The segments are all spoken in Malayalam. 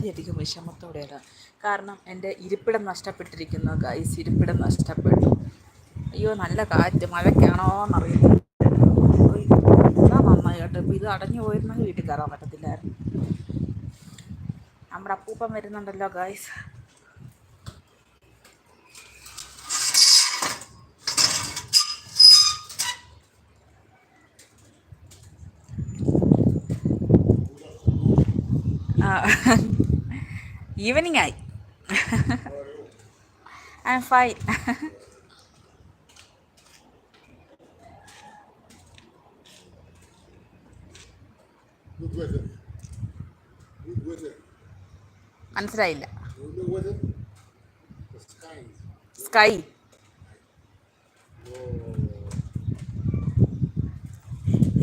വളരെയധികം വിഷമത്തോടെയാണ്. കാരണം എന്റെ ഇരിപ്പിടം നഷ്ടപ്പെട്ടിരിക്കുന്നു ഗൈസ് ഇരിപ്പിടം നഷ്ടപ്പെട്ടു. അയ്യോ നല്ല കാറ്റ്. മഴയ്ക്കാണോ എന്നറിയില്ല നന്നായിട്ട് നന്നായി ഇപ്പം ഇത് അടഞ്ഞു പോയിരുന്നെങ്കിൽ വീട്ടിൽ കയറാൻ പറ്റത്തില്ലായിരുന്നു. നമ്മുടെ അപ്പൂപ്പൻ വരുന്നുണ്ടല്ലോ ഗൈസ് ഈവനിങ് ആയി ഐ എം ഫൈൻ. മനസ്സിലായില്ല. Sky Oh.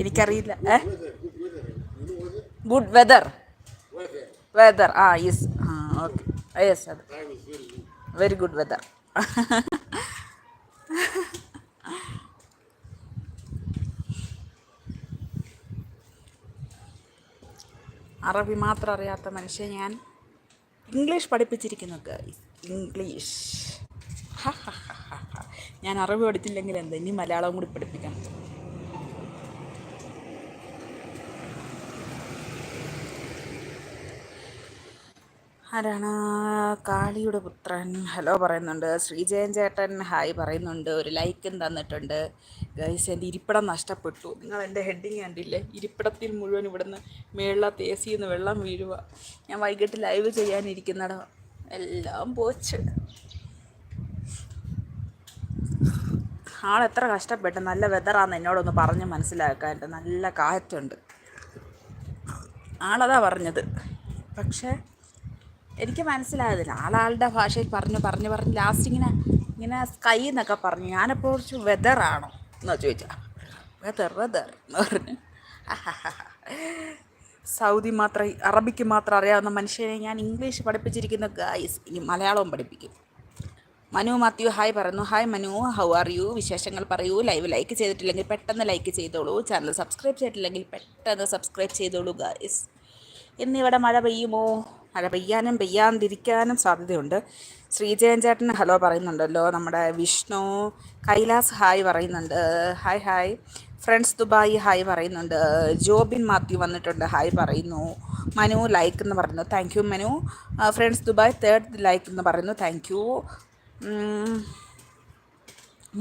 എനിക്കറിയില്ല? ഗുഡ് വെദർ വെദർ ആ യെസ് ആ ഓക്കെ യെസ് അത്. വെരി ഗുഡ് വെദർ അറബി മാത്രം അറിയാത്ത മനുഷ്യൻ ഞാൻ ഇംഗ്ലീഷ് പഠിപ്പിച്ചിരിക്കുന്നു ഇംഗ്ലീഷ്. ഞാൻ അറബി പഠിച്ചില്ലെങ്കിൽ എന്താ? ഇനി മലയാളം കൂടി പഠിപ്പിക്കണം. ആരാണ്? കാളിയുടെ പുത്രൻ. ഹലോ പറയുന്നുണ്ട്. ശ്രീജയൻ ചേട്ടൻ ഹായ് പറയുന്നുണ്ട്. ഒരു ലൈക്കും തന്നിട്ടുണ്ട്. ഗൈസ് എന്റെ ഇരിപ്പിടം നഷ്ടപ്പെട്ടു. നിങ്ങൾ എന്റെ ഹെഡിങ് കണ്ടില്ലേ? ഇരിപ്പിടത്തിൽ മുഴുവൻ ഇവിടുന്ന് മേളിലത്തെ എ സിന്ന് വെള്ളം വീഴുക. ഞാൻ വൈകിട്ട് ലൈവ് ചെയ്യാനിരിക്കുന്നടോ. എല്ലാം പോച്ച്. ആളെത്ര കഷ്ടപ്പെട്ട്. നല്ല വെതറാന്ന് എന്നോടൊന്ന് പറഞ്ഞ് മനസ്സിലാക്കാൻ നല്ല കാറ്റുണ്ട്. ആളതാ പറഞ്ഞത്. പക്ഷേ എനിക്ക് മനസ്സിലായതില്ല ആളാളുടെ ഭാഷയിൽ പറഞ്ഞു പറഞ്ഞു പറഞ്ഞ് ലാസ്റ്റ് ഇങ്ങനെ ഇങ്ങനെ സ്കൈ എന്നൊക്കെ പറഞ്ഞു. ഞാനപ്പോൾ കുറച്ച് വെതറാണോ എന്ന് ചോദിച്ചാൽ വെതർ വെതർ എന്ന് പറഞ്ഞു. സൗദി മാത്രം അറബിക്ക് മാത്രം അറിയാവുന്ന മനുഷ്യനെ ഞാൻ ഇംഗ്ലീഷ് പഠിപ്പിച്ചിരിക്കുന്ന ഗായ്സ് ഇനി മലയാളവും പഠിപ്പിക്കും. മനു മാത്യു ഹായ് പറയുന്നു. Hi Manu how are you വിശേഷങ്ങൾ പറയൂ. ലൈവ് ലൈക്ക് ചെയ്തിട്ടില്ലെങ്കിൽ പെട്ടെന്ന് ലൈക്ക് ചെയ്തോളൂ. ചാനൽ സബ്സ്ക്രൈബ് ചെയ്തിട്ടില്ലെങ്കിൽ പെട്ടെന്ന് സബ്സ്ക്രൈബ് ചെയ്തോളൂ ഗായ്സ് ഇന്നിവിടെ മഴ പെയ്യുമോ? മഴ പെയ്യാനും പെയ്യാതിരിക്കാനും സാധ്യതയുണ്ട്. ശ്രീജയൻ ചേട്ടൻ ഹലോ പറയുന്നുണ്ടല്ലോ നമ്മുടെ വിഷ്ണു കൈലാസ് ഹായ് പറയുന്നുണ്ട്. Hi hi. Friends Dubai hi പറയുന്നുണ്ട്. ജോബിൻ മാത്യു വന്നിട്ടുണ്ട് ഹായ് പറയുന്നു. മനു ലൈക്ക് എന്ന് പറയുന്നു. Thank you Manu. Friends Dubai third like എന്ന് പറയുന്നു. താങ്ക് യു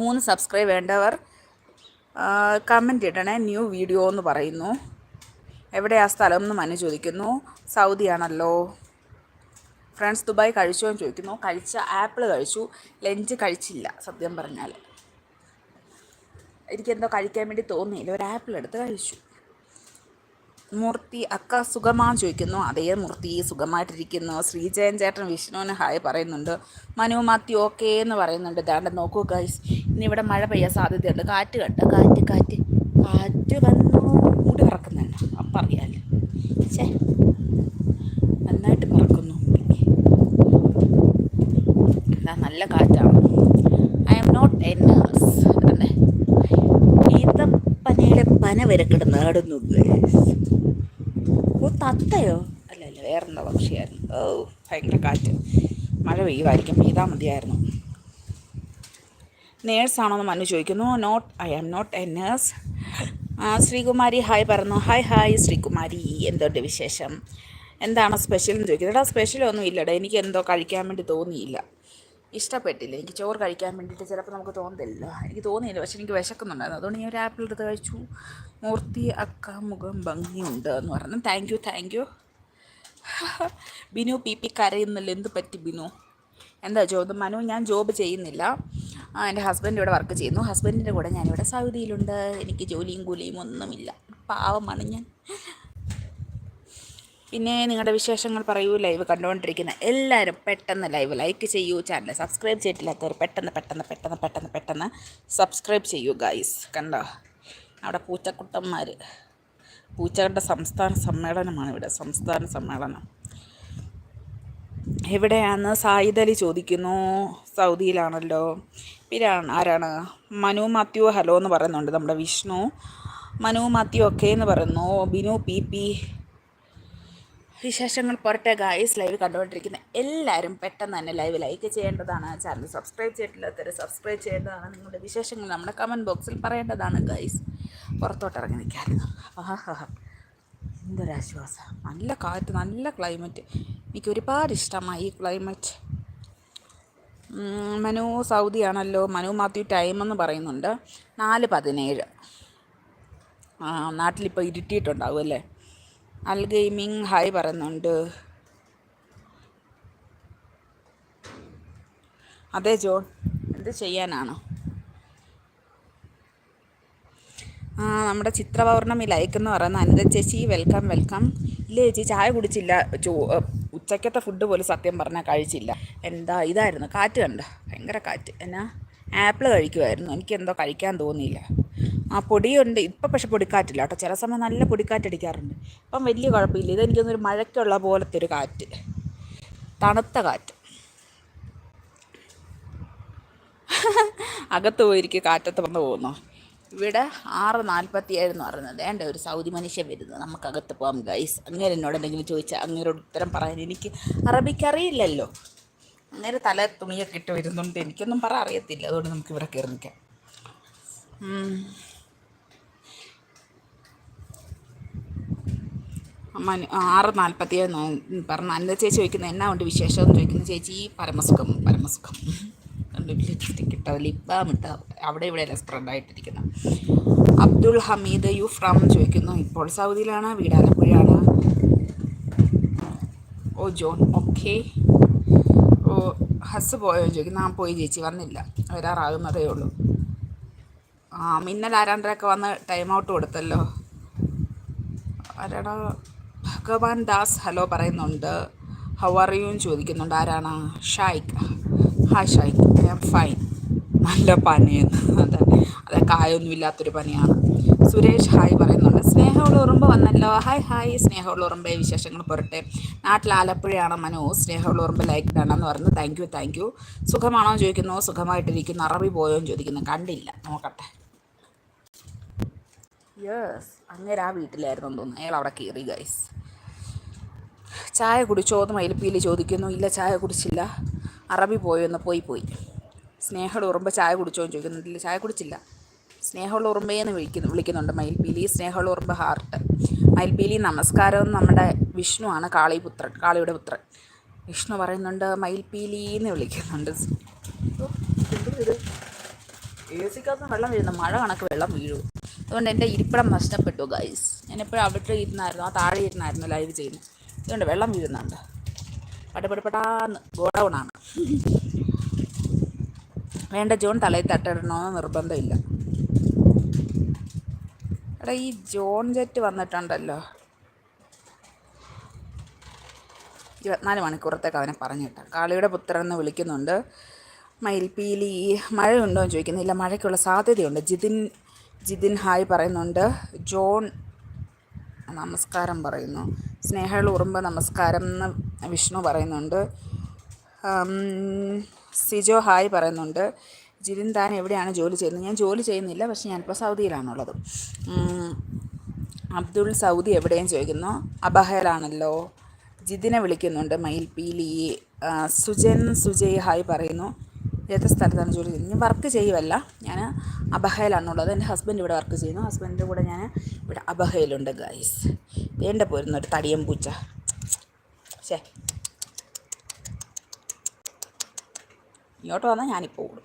മൂന്ന് സബ്സ്ക്രൈബ് വേണ്ടവർ കമന്റ് ഇടണേ. ന്യൂ വീഡിയോ എന്ന് പറയുന്നു. എവിടെയാ സ്ഥലം എന്ന് മനു ചോദിക്കുന്നു. സൗദിയാണല്ലോ. ഫ്രണ്ട്സ് ദുബായ് കഴിച്ചോ എന്ന് ചോദിക്കുന്നു. കഴിച്ച ആപ്പിൾ കഴിച്ചു. ലഞ്ച് കഴിച്ചില്ല സത്യം പറഞ്ഞാൽ എനിക്കെന്തോ കഴിക്കാൻ വേണ്ടി തോന്നിയില്ല. ഒരു ആപ്പിൾ എടുത്ത് കഴിച്ചു. മൂർത്തി അക്ക സുഖമാണെന്ന് ചോദിക്കുന്നു. അതേ മൂർത്തി സുഖമായിട്ടിരിക്കുന്നു. ശ്രീജയൻ ചേട്ടൻ വിഷ്ണുവിന് ഹായ് പറയുന്നുണ്ട്. മനു മാത്യു ഓക്കേ എന്ന് പറയുന്നുണ്ട്. ദാണ്ട് നോക്കൂ ഗൈസ് ഇനി ഇവിടെ മഴ പെയ്യാൻ സാധ്യതയുണ്ട്. കാറ്റ് കണ്ട? കാറ്റ് കാറ്റ്. കാറ്റ് വന്നു. മൂടി പറക്കുന്നുണ്ട്. അപ്പം അറിയാമല്ലോ ചേ നന്നായിട്ട് ഇതാ നല്ല കാറ്റാണ്. I'm not a nurse അതെ ഈത്തപ്പനയുടെ പന വരെ കിടന്ന് ആടുന്നു. ഓ തത്തയോ? അല്ല അല്ല വേറെന്താ പക്ഷിയായിരുന്നു. ഓ ഭയങ്കര കാറ്റ്. മഴ പെയ്യുമായിരിക്കും. പെയ്താൽ മതിയായിരുന്നു. നേഴ്സാണോ എന്ന് മനു ചോദിക്കുന്നു. Not I am not a nurse Sreekumari hi പറഞ്ഞു. Hi hi Sreekumari. എന്തുണ്ട് വിശേഷം? എന്താണ് സ്പെഷ്യൽ എന്ന് ചോദിക്കുന്നത് എടാ സ്പെഷ്യലൊന്നും ഇല്ലടാ. എനിക്ക് എന്തോ കഴിക്കാൻ വേണ്ടി തോന്നിയില്ല. ഇഷ്ടപ്പെട്ടില്ല. എനിക്ക് ചോറ് കഴിക്കാൻ വേണ്ടിയിട്ട് ചിലപ്പോൾ നമുക്ക് തോന്നില്ല എനിക്ക് തോന്നിയില്ല. പക്ഷെ എനിക്ക് വിശക്കുന്നുണ്ടായിരുന്നു. അതുകൊണ്ട് ഞാൻ ഒരു ആപ്പിൾ എടുത്ത് കഴിച്ചു. മൂർത്തി അക്ക മുഖം ഭംഗിയുണ്ട് എന്ന് പറഞ്ഞു. Thank you thank you Binu P P കരയുന്നില്ല എന്ത് പറ്റി ബിനു? എന്താ ജോബ്? മനു ഞാൻ ജോബ് ചെയ്യുന്നില്ല. എന്റെ ഹസ്ബൻഡ് ഇവിടെ വർക്ക് ചെയ്യുന്നു. ഹസ്ബൻഡിന്റെ കൂടെ ഞാനിവിടെ സൗദിയിലുണ്ട്. എനിക്ക് ജോലിയും കൂലിയും ഒന്നുമില്ല. പാവമാണ് ഞാൻ. പിന്നെ നിങ്ങളുടെ വിശേഷങ്ങൾ പറയൂ ലൈവ് കണ്ടുകൊണ്ടിരിക്കുന്ന എല്ലാവരും പെട്ടെന്ന് ലൈവ് ലൈക്ക് ചെയ്യൂ ചാനൽ സബ്സ്ക്രൈബ് ചെയ്തിട്ടില്ലാത്തവർ പെട്ടെന്ന് പെട്ടെന്ന് പെട്ടെന്ന് പെട്ടെന്ന് പെട്ടെന്ന് സബ്സ്ക്രൈബ് ചെയ്യൂ ഗൈസ് കണ്ടോ? അവിടെ പൂച്ചക്കുട്ടന്മാർ പൂച്ചകളുടെ സംസ്ഥാന സമ്മേളനമാണ് ഇവിടെ. സംസ്ഥാന സമ്മേളനം. എവിടെയാണ്? സായിദ് അലി ചോദിക്കുന്നു. സൗദിയിലാണല്ലോ. പിന്നെ ആരാണ്? മനു മാത്യു ഹലോ എന്ന് പറയുന്നുണ്ട് നമ്മുടെ വിഷ്ണു. മനു മാത്യു ഒക്കെ എന്ന് പറയുന്നു. ബിനു പി പി വിശേഷങ്ങൾ പുറത്തെ ഗായ്സ് ലൈവ് കണ്ടുകൊണ്ടിരിക്കുന്ന എല്ലാവരും പെട്ടെന്ന് തന്നെ ലൈവ് ലൈക്ക് ചെയ്യേണ്ടതാണ്. ചാനൽ സബ്സ്ക്രൈബ് ചെയ്തിട്ടില്ലാത്തവർ സബ്സ്ക്രൈബ് ചെയ്യേണ്ടതാണ്. നിങ്ങളുടെ വിശേഷങ്ങൾ നമ്മുടെ കമന്റ് ബോക്സിൽ പറയേണ്ടതാണ് ഗായ്സ് പുറത്തോട്ട് ഇറങ്ങി നിൽക്കാമായിരുന്നു ആഹാ. എന്തൊരാശ്വാസം. നല്ല കാറ്റ് നല്ല ക്ലൈമറ്റ് എനിക്ക് ഒരുപാട് ഇഷ്ടമായി ഈ ക്ലൈമറ്റ് മനു സൗദിയാണല്ലോ മനു മാത്യു ടൈം എന്ന് പറയുന്നുണ്ട്. നാല് പതിനേഴ്. നാട്ടിലിപ്പോൾ ഇരുട്ടിയിട്ടുണ്ടാവും അല്ലേ? അൽ ഗെയിമിങ് ഹായ് പറയുന്നുണ്ട്. അതെ ജോൺ എന്ത് ചെയ്യാനാണ്? ആ നമ്മുടെ ചിത്രപൗർണമി ലൈക്ക് എന്ന് പറയുന്ന അനിത ചേച്ചി വെൽക്കം വെൽക്കം. ഇല്ല ചേച്ചി ചായ കുടിച്ചില്ല ചോ ഉച്ചക്കത്തെ ഫുഡ് പോലും സത്യം പറഞ്ഞാൽ കഴിച്ചില്ല. എന്താ ഇതായിരുന്നു കാറ്റ് കണ്ട? ഭയങ്കര കാറ്റ്. എന്നാ ആപ്പിൾ കഴിക്കുമായിരുന്നു എനിക്ക് എന്തോ കഴിക്കാൻ തോന്നിയില്ല. ആ പൊടിയുണ്ട്. ഇപ്പം പക്ഷെ പൊടിക്കാറ്റില്ല കേട്ടോ. ചില സമയം നല്ല പൊടിക്കാറ്റടിക്കാറുണ്ട് ഇപ്പം വലിയ കുഴപ്പമില്ല. ഇതെനിക്കൊന്നൊരു മഴയ്ക്കുള്ള പോലത്തെ ഒരു കാറ്റ്. തണുത്ത കാറ്റ്. അകത്ത് പോയിരിക്കും കാറ്റത്ത് വന്ന് പോകുന്നു. ഇവിടെ ആറ് നാൽപ്പത്തി ഏഴ് എന്ന് പറയുന്നത് വേണ്ട ഒരു സൗദി മനുഷ്യൻ വരുന്നത് നമുക്കകത്ത് പോകാം ഗൈസ് അങ്ങനെ എന്നോട് എന്തെങ്കിലും ചോദിച്ചാൽ അങ്ങനെ ഉത്തരം പറയാൻ എനിക്ക് അറബിക്ക് അറിയില്ലല്ലോ. അങ്ങനെ തല തുണിയൊക്കെ ഇട്ട് വരുന്നുണ്ട്. എനിക്കൊന്നും പറ അറിയത്തില്ല. അതുകൊണ്ട് നമുക്ക് ഇവിടെ കയറി നിൽക്കാം. മനു ആറ് നാൽപ്പത്തി ഏഴ് പറഞ്ഞ അനിത ചേച്ചി ചോദിക്കുന്നത് എന്നാ ഉണ്ട് വിശേഷം? എന്ന് ചോദിക്കുന്നത് ചേച്ചി പരമസുഖം പരമസുഖം. ഉണ്ട് ലിപ്സ്റ്റിക് ഇട്ട അവിടെ ഇവിടെ എല്ലാം സ്പ്രെഡ് ആയിട്ടിരിക്കുന്നു. അബ്ദുൾ ഹമീദ് യു ഫ്രം ചോദിക്കുന്നു. ഇപ്പോൾ സൗദിയിലാണ് വീട് ആലപ്പുഴയാണ് ഓ ജോൺ ഓക്കെ. ഓ ഹസ് പോയോ ചോദിക്കുന്നു. ആ പോയി ചേച്ചി വന്നില്ല. വരാറാകുന്നതേ ഉള്ളൂ. ആ മിന്നൽ ആരാണ്ടരൊക്കെ വന്ന് ടൈം ഔട്ട് കൊടുത്തല്ലോ. ആരാടാ? ഭഗവാൻ ദാസ് ഹലോ പറയുന്നുണ്ട്. ഹൗ ആർ യു ചോദിക്കുന്നുണ്ട്. ആരാണ്? ഷായ്ക്ക് ഹായ് ഷായ്ക്ക് ഐ ആം ഫൈൻ നല്ല പനിയെന്ന്. അതെ. അതെ കായൊന്നും ഇല്ലാത്തൊരു പനിയാണ്. സുരേഷ് ഹായ് പറയുന്നുണ്ട്. സ്നേഹമുള്ള ഉറുമ്പ് വന്നല്ലോ. ഹായ് ഹായ് സ്നേഹമുള്ള ഉറുമ്പെ വിശേഷങ്ങൾ പുറട്ടെ നാട്ടിൽ ആലപ്പുഴയാണ് മനു. സ്നേഹമുള്ള ഉറുമ്പ് ലൈക്ക് വേണമെന്ന് പറഞ്ഞു. താങ്ക് യു താങ്ക് യു സുഖമാണോ ചോദിക്കുന്നു. സുഖമായിട്ടിരിക്കുന്നു. അറബി പോയോ എന്ന് ചോദിക്കുന്നു. കണ്ടില്ല. നോക്കട്ടെ. യെസ് അങ്ങനെ ആ വീട്ടിലായിരുന്നു തോന്നുന്നു. അയാൾ അവിടെ കയറി ഗൈസ് ചായ കുടിച്ചോ എന്ന് മയിൽപ്പീലി ചോദിക്കുന്നു. ഇല്ല ചായ കുടിച്ചില്ല. അറബി പോയെന്ന് പോയി പോയി. സ്നേഹമുള്ള ഉറുമ്പ് ചായ കുടിച്ചോ എന്ന് ഇല്ല ചായ കുടിച്ചില്ല. സ്നേഹമുള്ള ഉറുമ്പയെന്ന് വിളിക്കുന്നു വിളിക്കുന്നുണ്ട് മയിൽപ്പീലി. സ്നേഹമുള്ള ഉറുമ്പ് ഹാർട്ട്. മയിൽപ്പീലി നമസ്കാരം നമ്മുടെ വിഷ്ണുവാണ് കാളിപുത്രൻ കാളിയുടെ പുത്രൻ. വിഷ്ണു പറയുന്നുണ്ട് മയിൽപ്പീലി എന്ന് വിളിക്കുന്നുണ്ട്. എ സിക്കകത്ത് വെള്ളം വീഴുന്നു. മഴ കണക്ക് വെള്ളം വീഴും. അതുകൊണ്ട് എന്റെ ഇരിപ്പിടം നഷ്ടപ്പെട്ടു ഗൈസ് ഞാനെപ്പോഴും അവിടെ ഇരുന്നായിരുന്നു ആ താഴെ ഇരുന്നായിരുന്നു ലൈവ് ചെയ്യുന്നത്. അതുകൊണ്ട് വെള്ളം വീഴുന്നുണ്ട്. പടപടപടാന്ന് ഗോഡൗണാണ്. വേണ്ട ജോൺ തലയിൽ തട്ടിടണമെന്ന് നിർബന്ധമില്ല. എടാ ഈ ജോൺ ജെറ്റ് വന്നിട്ടുണ്ടല്ലോ. ഇരുപത്തിനാല് മണിക്കൂറത്തേക്ക് അവനെ പറഞ്ഞിട്ട കാളിയുടെ പുത്രൻ എന്ന് വിളിക്കുന്നുണ്ട്. മയിൽപ്പീലി മഴയുണ്ടോ എന്ന് ചോദിക്കുന്നില്ല. മഴയ്ക്കുള്ള സാധ്യതയുണ്ട്. ജിതിൻ ജിതിൻ ഹായ് പറയുന്നുണ്ട്. ജോൺ നമസ്കാരം പറയുന്നു. സ്നേഹകൾ ഉറുമ്പ് നമസ്കാരം എന്ന് വിഷ്ണു പറയുന്നുണ്ട്. സിജോ ഹായ് പറയുന്നുണ്ട്. ജിതിൻ താൻ എവിടെയാണ് ജോലി ചെയ്യുന്നത്? ഞാൻ ജോലി ചെയ്യുന്നില്ല പക്ഷേ ഞാനിപ്പോൾ സൗദിയിലാണുള്ളത്. അബ്ദുൾ സൗദി എവിടെയും ചോദിക്കുന്നു. അബഹയിലാണല്ലോ ജിതിനെ വിളിക്കുന്നുണ്ട് മയിൽപീലി സുജൻ സുജയ് ഹായ് പറയുന്നു. ഏത് സ്ഥലത്താണ് ജോലി ചെയ്യുന്നത് ഞാൻ വർക്ക് ചെയ്യുമല്ല ഞാൻ അബഹയിലാണുള്ളത് എന്റെ ഹസ്ബൻഡ് ഇവിടെ വർക്ക് ചെയ്യുന്നു. ഹസ്ബൻഡിന്റെ കൂടെ ഞാൻ ഇവിടെ അബഹയിലുണ്ട് ഗൈസ് വേണ്ട പോരുന്ന ഒരു തടിയം പൂച്ച. ശേ ഇങ്ങോട്ട് വന്നാൽ ഞാനിപ്പോൾ ഓടും.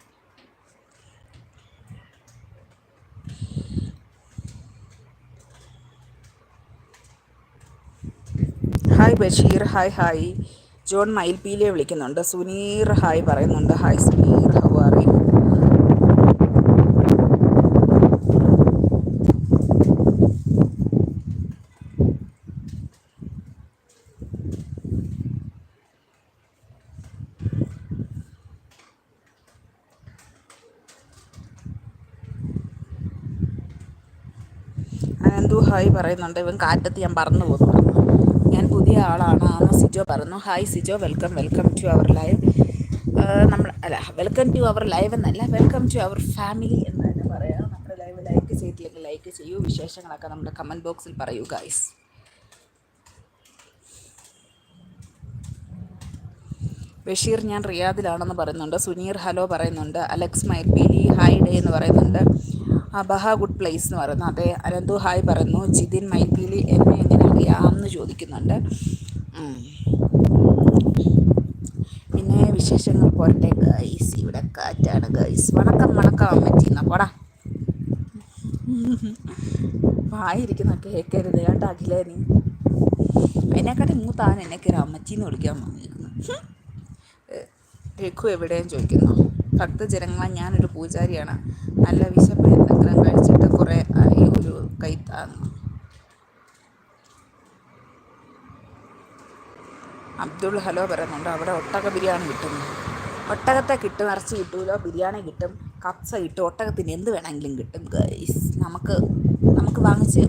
Hi Basheer. Hi hi John മയിൽപീലിയെ വിളിക്കുന്നുണ്ട്. സുനീർ ഹായ് പറയുന്നുണ്ട്. Hi Suneer how are you Ananthu hi പറയുന്നുണ്ട്. ഇവൻ കാറ്റത്ത് ഞാൻ പറന്നു പോകുന്നു പുതിയ ആളാണ് ആണോ സിജോ പറഞ്ഞു hi Sijo welcome welcome to our live നമ്മൾ അല്ല വെൽക്കം ടു അവർ ലൈവ് എന്നല്ല വെൽക്കം ടു അവർ ഫാമിലി എന്ന് തന്നെ പറയാം. നമ്മുടെ ലൈവ് ലൈക്ക് ചെയ്തില്ലെങ്കിൽ ലൈക്ക് ചെയ്യൂ. വിശേഷങ്ങളൊക്കെ നമ്മുടെ കമന്റ് ബോക്സിൽ പറയൂ ഗൈസ് ബഷീർ ഞാൻ റിയാദിലാണെന്ന് പറയുന്നുണ്ട്. സുനീർ ഹലോ പറയുന്നുണ്ട്. അലക്സ് മൈൽപീലി ഹായ് ഡേ എന്ന് പറയുന്നുണ്ട്. അബഹ ഗുഡ് പ്ലേസ് എന്ന് പറയുന്നു. അതെ അനന്തു ഹായ് പറയുന്നു. ജിതിൻ മൈൽപീലി എന്നെ എങ്ങനെ അറിയാമെന്ന് ചോദിക്കുന്നുണ്ട്. പിന്നെ വിശേഷങ്ങൾ പോരട്ടെ ഗൈസ് ഇവിടെ കാറ്റാണ് ഗൈസ് വണക്കം വണക്കം അമ്മച്ചിന്ന. പോടാ. വായിരിക്കുന്ന കേൾക്കരുത് കേട്ടോ അഖിലേ നീ? അതിനെക്കാട്ടി മൂത്താണ് എന്നെ കയറി വിളിക്കാൻ വന്നിരിക്കുന്നത് രഘു എവിടെയും ചോദിക്കുന്നു. ഭക്തജനങ്ങളെ ഞാനൊരു പൂജാരിയാണ്. നല്ല വിശപ്പ് എന്തെങ്കിലും കഴിച്ചിട്ട് കുറേ ഒരു കൈത്താന്ന് അബ്ദുൾ ഹലോ പറയുന്നുണ്ട് അവിടെ ഒട്ടക ബിരിയാണി കിട്ടുന്നു ഒട്ടകത്തെ കിട്ടും ഇറച്ചി കിട്ടുമല്ലോ ബിരിയാണി കിട്ടും കപ്സ കിട്ടും ഒട്ടകത്തിന് എന്ത് വേണമെങ്കിലും കിട്ടും ഗൈസ് നമുക്ക് നമുക്ക് വാങ്ങിച്ച്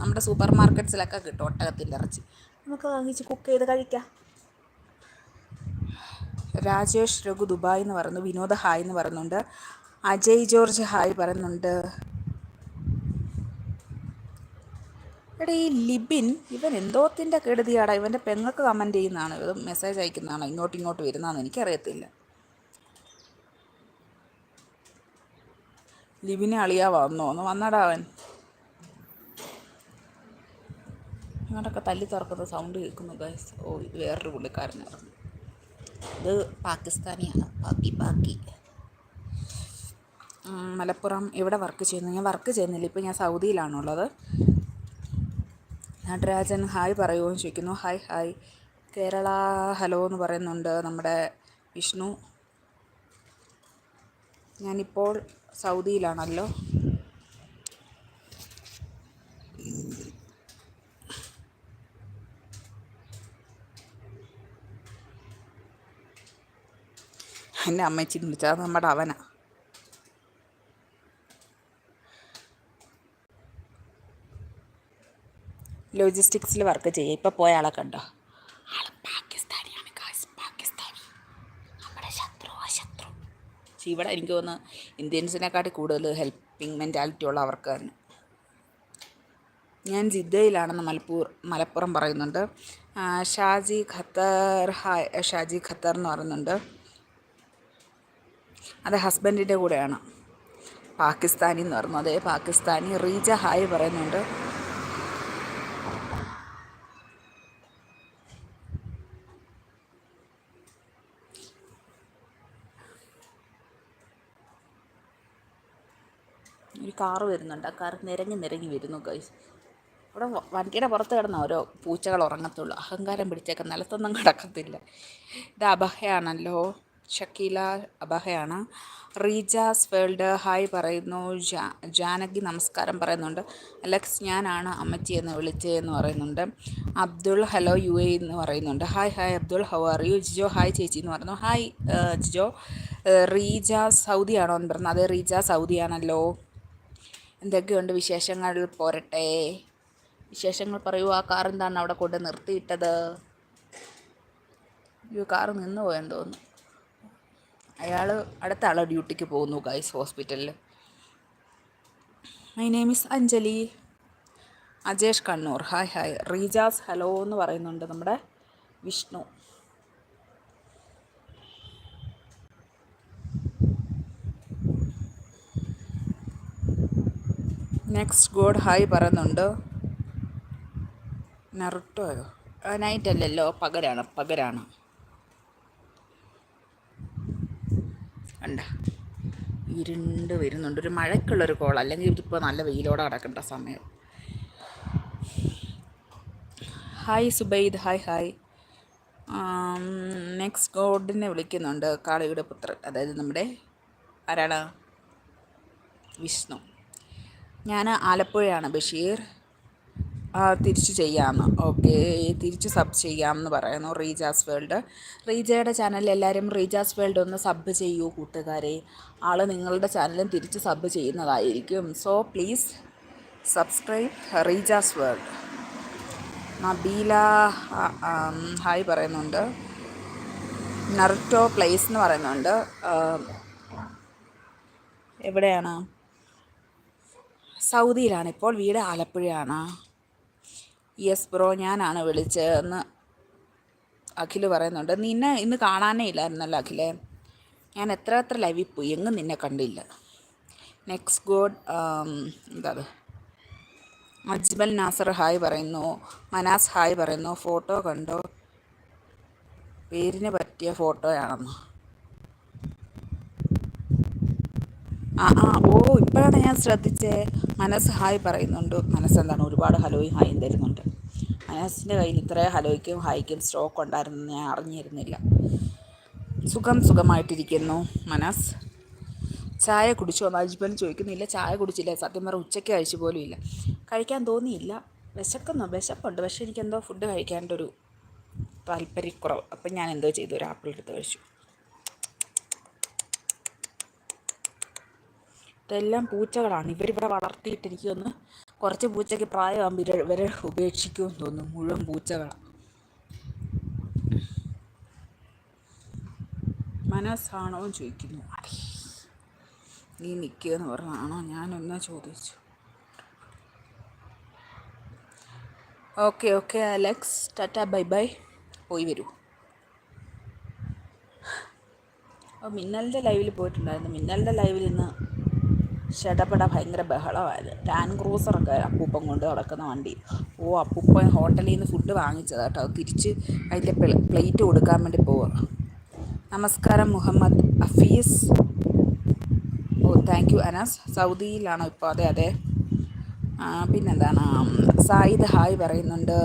നമ്മുടെ സൂപ്പർ മാർക്കറ്റ്സിലൊക്കെ കിട്ടും ഒട്ടകത്തിന്റെ ഇറച്ചി. നമുക്ക് വാങ്ങിച്ച് കുക്ക് ചെയ്ത് കഴിക്കാം. രാജേഷ് രഘു ദുബായ് എന്ന് പറയുന്നു വിനോദ് ഹായ് എന്ന് പറയുന്നുണ്ട് അജയ് ജോർജ് ഹായ് പറയുന്നുണ്ട്. എടാ ഈ ലിബിൻ ഇവൻ എന്തോത്തിന്റെ കെടുതിയാടാ. ഇവന്റെ പെങ്ങൾക്ക് കമന്റ് ചെയ്യുന്നതാണ്. ഇത് മെസ്സേജ് അയക്കുന്നതാണോ. ഇങ്ങോട്ട് ഇങ്ങോട്ട് വരുന്നതാണെന്ന് എനിക്കറിയത്തില്ല. ലിബിനെ അളിയാ വന്നോ? ഒന്ന് വന്നടാ അവൻ. അങ്ങോട്ടൊക്കെ തല്ലി തുറക്കുന്ന സൗണ്ട് കേൾക്കുന്നു ഗൈസ് ഓ ഇത് വേറൊരു പുള്ളിക്കാരനായിരുന്നു ഇത് പാകിസ്ഥാനിയാണ്. പാക്കി പാക്കി. മലപ്പുറം ഇവിടെ വർക്ക് ചെയ്യുന്നു? ഞാൻ വർക്ക് ചെയ്യുന്നില്ല. ഇപ്പോൾ ഞാൻ സൗദിയിലാണുള്ളത്. നടരാജൻ ഹായ് പറയുമെന്ന് ചോദിക്കുന്നു. Hi hi. കേരള ഹലോ എന്ന് പറയുന്നുണ്ട് നമ്മുടെ വിഷ്ണു. ഞാനിപ്പോൾ സൗദിയിലാണല്ലോ. എന്റെ അമ്മച്ചി വിളിച്ചത് നമ്മുടെ അവനാ. ലോജിസ്റ്റിക്സിൽ വർക്ക് ചെയ്യുക ഇപ്പോൾ പോയ ആളെ കണ്ടോ? ആൾ പാകിസ്ഥാനിയാണ് പാകിസ്ഥാനി. നമ്മുടെ ശത്രു പക്ഷേ ഇവിടെ എനിക്ക് തോന്നുന്നു ഇന്ത്യൻസിനെക്കാട്ടി കൂടുതൽ ഹെൽപ്പിംഗ് മെന്റാലിറ്റി ഉള്ള അവർക്ക് തന്നെ ഞാൻ ജിദ്ദയിലാണെന്ന് മലപ്പൂർ മലപ്പുറം പറയുന്നുണ്ട്. Shaji Qatar hi Shaji Qatar എന്ന് പറയുന്നുണ്ട്. അത് ഹസ്ബൻഡിന്റെ കൂടെയാണ്. പാകിസ്ഥാനി എന്ന് പറഞ്ഞു അതേ പാകിസ്ഥാനി റീജ ഹായ് പറയുന്നുണ്ട്. കാറ് വരുന്നുണ്ട്. ആ കാർ നിരങ്ങി നിരങ്ങി വരുന്നു ഗൈസ് അവിടെ വണ്ടിയുടെ പുറത്ത് കിടന്ന ഓരോ പൂച്ചകൾ ഉറങ്ങത്തുള്ളൂ. അഹങ്കാരം പിടിച്ചേക്ക നിലത്തൊന്നും കിടക്കത്തില്ല. ഇത് അബഹയാണല്ലോ. ഷക്കീല അബഹയാണ്. റീജാസ് വേൾഡ് ഹായ് പറയുന്നു. ജാ ജാനകി നമസ്കാരം പറയുന്നുണ്ട്. അലക്സ് ഞാനാണ് അമ്മച്ചി എന്ന് വിളിച്ചതെന്ന് പറയുന്നുണ്ട്. അബ്ദുൾ ഹലോ യു എ എന്ന് പറയുന്നുണ്ട്. Hi hi Abdul. How are you Jijo hi ചേച്ചി എന്ന് പറയുന്നു. ഹായ് ജിജോ. റീജ സൗദിയാണോ എന്ന് പറഞ്ഞു അതെ റീജ സൗദിയാണല്ലോ. എന്തൊക്കെയുണ്ട് വിശേഷങ്ങൾ? പോരട്ടെ. വിശേഷങ്ങൾ പറയൂ. ആ കാർ എന്താണ് അവിടെ കൊണ്ട് നിർത്തിയിട്ടത്? ഈ കാർ നിന്ന് പോയെന്ന് തോന്നുന്നു. അയാൾ അടുത്ത ആളെ ഡ്യൂട്ടിക്ക് പോകുന്നു ഗൈസ് ഹോസ്പിറ്റലിൽ my name is Anjali. Ajesh Kannur. Hi hi Rejas hello എന്ന് പറയുന്നുണ്ട് നമ്മുടെ വിഷ്ണു. നെക്സ്റ്റ് ഗോഡ് ഹായ് പറയുന്നുണ്ട്. നറുട്ടോയോ? നൈറ്റ് അല്ലല്ലോ. പകരാണ് പകരാണ് കണ്ട? ഇരുണ്ട് വരുന്നുണ്ട്. ഒരു മഴയ്ക്കുള്ളൊരു കോൾ അല്ലെങ്കിൽ ഇതിപ്പോൾ നല്ല വെയിലോടെ കിടക്കേണ്ട സമയം. Hi Zubaid hi hi next ഗോഡിനെ വിളിക്കുന്നുണ്ട്. കാളിയുടെ പുത്രൻ. അതായത് നമ്മുടെ ആരാണ്? വിഷ്ണു. ഞാൻ ആലപ്പുഴയാണ് ബഷീർ. തിരിച്ച് ചെയ്യാമെന്ന് ഓക്കെ തിരിച്ച് സബ് ചെയ്യാമെന്ന് പറയുന്നു റീജാസ് വേൾഡ്. റീജയുടെ ചാനൽ എല്ലാവരും റീജാസ് വേൾഡ് ഒന്ന് സബ് ചെയ്യൂ കൂട്ടുകാരെ. ആൾ നിങ്ങളുടെ ചാനലും തിരിച്ച് സബ് ചെയ്യുന്നതായിരിക്കും. So please subscribe Rejas world. Nabeela hi പറയുന്നുണ്ട്. നർട്ടോ പ്ലേസ് എന്ന് പറയുന്നുണ്ട്. എവിടെയാണ്? സൗദിയിലാണ്. ഇപ്പോൾ വീട് ആലപ്പുഴയാണ്. യെസ് ബ്രോ ഞാനാണ് വിളിച്ചതെന്ന് അഖിൽ പറയുന്നുണ്ട്. നിന്നെ ഇന്ന് കാണാനേ ഇല്ലായിരുന്നല്ലോ അഖിലേ. ഞാൻ എത്ര എത്ര ലൈവിൽ പോയി? എങ്ങും നിന്നെ കണ്ടില്ല. നെക്സ്റ്റ് ഗോഡ് എന്താ അജ്മൽ നാസർ ഹായ് പറയുന്നു. മനാസ് ഹായ് പറയുന്നു. ഫോട്ടോ കണ്ടോ? പേരിന് പറ്റിയ ഫോട്ടോയാണെന്ന്. ആ ആ ഓ ഇപ്പോഴാണ് ഞാൻ ശ്രദ്ധിച്ചേ. മനസ്സ് ഹായ് പറയുന്നുണ്ട്. മനസ്സ് എന്താണ് ഒരുപാട് ഹലോയും ഹായും തരുന്നുണ്ട് മനസ്സിന്റെ കയ്യിൽ ഇത്രയും ഹലോയ്ക്കും ഹായ്ക്കും സ്ട്രോക്ക് ഉണ്ടായിരുന്നെന്ന് ഞാൻ അറിഞ്ഞിരുന്നില്ല. സുഖം സുഖമായിട്ടിരിക്കുന്നു. മനസ്സ്? ചായ കുടിച്ചോ അജ്മൽ ചോദിക്കുന്നില്ല. ചായ കുടിച്ചില്ല. സത്യം പറഞ്ഞാൽ ഉച്ചയ്ക്ക് കഴിച്ചു പോലും ഇല്ല. കഴിക്കാൻ തോന്നിയില്ല. വിശക്കുന്നു. വിശപ്പുണ്ട്. പക്ഷേ എനിക്കെന്തോ ഫുഡ് കഴിക്കാന്റെ ഒരു താല്പര്യക്കുറവ്. അപ്പം ഞാൻ എന്തോ ചെയ്തു. ഒരു ആപ്പിൾ എടുത്ത് കഴിച്ചു. ഇതെല്ലാം പൂച്ചകളാണ്. ഇവരിവിടെ വളർത്തിയിട്ട് എനിക്കൊന്ന് കുറച്ച് പൂച്ചയ്ക്ക് പ്രായമാകുമ്പോൾ ഇവരെ ഇവരെ ഉപേക്ഷിക്കുമെന്ന് തോന്നുന്നു. മുഴുവൻ പൂച്ചകളാണ് മനസ്സാണോ ചോദിക്കുന്നു. നീ നിൽക്കുകയെന്ന് പറഞ്ഞാണോ ഞാനൊന്ന് ചോദിച്ചു. Okay okay Alex. Tata bye bye. പോയി വരൂ. മിന്നലിന്റെ ലൈവിൽ പോയിട്ടുണ്ടായിരുന്നു. മിന്നലിന്റെ ലൈവിൽ ഇന്ന് ഷടപട ഭയങ്കര ബഹളമായിരുന്നു ടാൻ ക്രൂസറൊക്കെ അപ്പൂപ്പൻ കൊണ്ട് നടക്കുന്ന വണ്ടി. ഓ അപ്പൂപ്പൻ ഹോട്ടലിൽ നിന്ന് ഫുഡ് വാങ്ങിച്ചതാണ് കേട്ടോ തിരിച്ച് അതിന്റെ പ്ലേറ്റ് കൊടുക്കാൻ വേണ്ടി പോവുക നമസ്കാരം മുഹമ്മദ് അഫീസ്. ഓ താങ്ക് യു അനാസ്. സൗദിയിലാണോ ഇപ്പോൾ അതെ അതെ. പിന്നെന്താണ്? സായിദ് ഹായ് പറയുന്നുണ്ട്.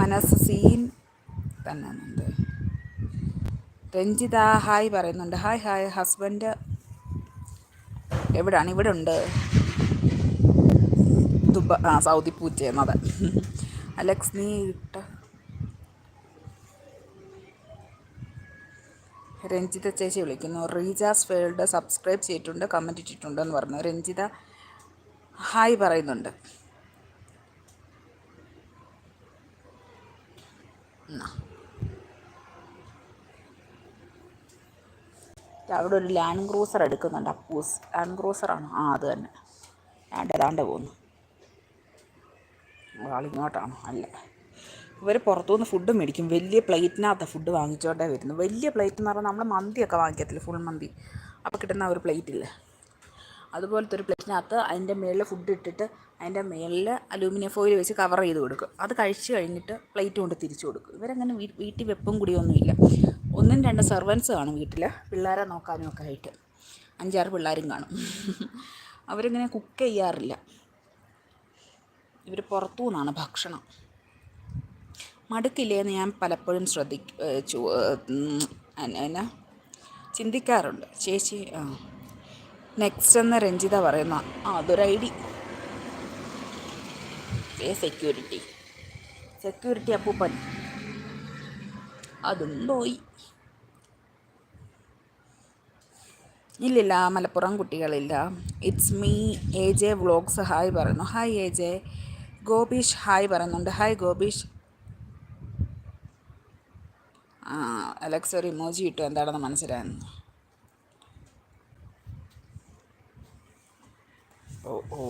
മനസ് സീൻ തന്നെ രഞ്ജിത ഹായ് പറയുന്നുണ്ട്. Hi hi. ഹസ്ബൻഡ് എവിടെയാണ് ഇവിടെ ഉണ്ട് ദുബ ആ സൗദി പൂച്ച എന്നത് അലക്സ് നീ ഇട്ട രഞ്ജിത ചേച്ചി വിളിക്കുന്നു. റീജാസ് വേൾഡ് സബ്സ്ക്രൈബ് ചെയ്തിട്ടുണ്ട് കമന്റ് ഇട്ടിട്ടുണ്ട് എന്ന് പറഞ്ഞു. രഞ്ജിത ഹായ് പറയുന്നുണ്ട്. അവിടെ ഒരു ലാൻഡ് ക്രൂസർ എടുക്കുന്നുണ്ട് അപ്പൂസ് ലാൻഡ് ക്രൂസറാണോ ആ അത് തന്നെ. ആണ്ട് ഏതാണ്ട് പോകുന്നു ആളിങ്ങോട്ടാണ് അല്ല? ഇവർ പുറത്തുനിന്ന് ഫുഡ് മേടിക്കും. വലിയ പ്ലേറ്റിനകത്ത് ഫുഡ് വാങ്ങിച്ചോണ്ടേ വരുന്നു. വലിയ പ്ലേറ്റ് എന്ന് പറഞ്ഞാൽ നമ്മൾ മന്തിയൊക്കെ വാങ്ങിക്കത്തില്ല ഫുൾ മന്തി. അപ്പോൾ കിട്ടുന്ന ഒരു പ്ലേറ്റ് പ്ലേറ്റില്ലേ അതുപോലത്തെ ഒരു പ്ലേറ്റിനകത്ത് അതിന്റെ മേളിൽ ഫുഡ് ഇട്ടിട്ട് അതിന്റെ മേളിൽ അലൂമിനിയം ഫോയിൽ വെച്ച് കവർ ചെയ്ത് കൊടുക്കും. അത് കഴിച്ച് കഴിഞ്ഞിട്ട് പ്ലേറ്റ് കൊണ്ട് തിരിച്ചു കൊടുക്കും. ഇവരങ്ങനെ വീട്ടിൽ വെപ്പും കുടിയൊന്നുമില്ല. ഒന്നും രണ്ട് സെർവൻസ് കാണും വീട്ടിൽ പിള്ളേരെ നോക്കാനും ഒക്കെ ആയിട്ട്. അഞ്ചാറ് പിള്ളേരും കാണും. അവരിങ്ങനെ കുക്ക് ചെയ്യാറില്ല. ഇവർ പുറത്തു നിന്നാണ് ഭക്ഷണം. മടുക്കില്ലേ എന്ന് ഞാൻ പലപ്പോഴും ശ്രദ്ധിച്ചു എന്നാ? ചിന്തിക്കാറുണ്ട്. ചേച്ചി നെക്സ്റ്റ് എന്ന് രഞ്ജിത പറയുന്ന ആ അതൊരു ഐ ഡി സെക്യൂരിറ്റി സെക്യൂരിറ്റി അപ്പൂപ്പൻ. അതും പോയി. ഇല്ലില്ല മലപ്പുറം കുട്ടികളില്ല. It's me A J vlogs hi പറയുന്നു. Hi A J Gopeesh hi പറയുന്നുണ്ട്. ഹായ് ഗോപീഷ്. ആ അലക്സ് ഒരു ഇമോജി ഇട്ടു. എന്താണെന്ന് മനസ്സിലായിരുന്നു ഓ ഓ.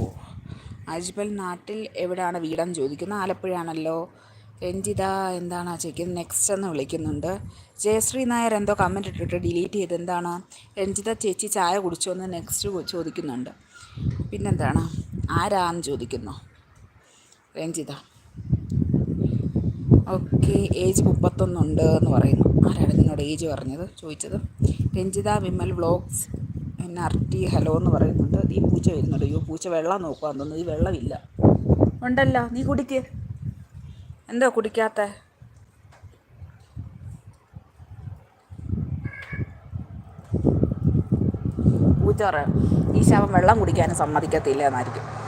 അജ്മൽ നാട്ടിൽ എവിടെയാണ് വീടെന്ന് ചോദിക്കുന്നത് ആലപ്പുഴയാണല്ലോ. രഞ്ജിത എന്താണ് ആ ചോദിക്കുന്നത്? നെക്സ്റ്റ് എന്ന് വിളിക്കുന്നുണ്ട്. ജയശ്രീ നായർ എന്തോ കമന്റ് ഇട്ടിട്ട് ഡിലീറ്റ് ചെയ്ത് എന്താണ്? രഞ്ജിത ചേച്ചി ചായ കുടിച്ചോ എന്ന് നെക്സ്റ്റ് ചോദിക്കുന്നുണ്ട്. പിന്നെന്താണ്? ആരാന്ന് ചോദിക്കുന്നു? രഞ്ജിത. ഓക്കെ ഏജ് മുപ്പത്തൊന്നുണ്ട് എന്ന് പറയുന്നു. ആരാണ് നിന്നോട് ഏജ് പറഞ്ഞത്? ചോദിച്ചത്. Ranjitha Vimal vlogs N R T hello എന്ന് പറയുന്നുണ്ട്. ഈ പൂച്ച വരുന്നുണ്ട്. അയ്യോ പൂച്ച വെള്ളം നോക്കുവാന്ന് തോന്നുന്നു. ഈ വെള്ളമില്ല. ഉണ്ടല്ലോ നീ കുടിക്ക്. എന്തോ കുടിക്കാത്ത? പൂച്ച പറയാം. ഈ ശവം വെള്ളം കുടിക്കാനും സമ്മതിക്കത്തില്ല എന്നായിരിക്കും.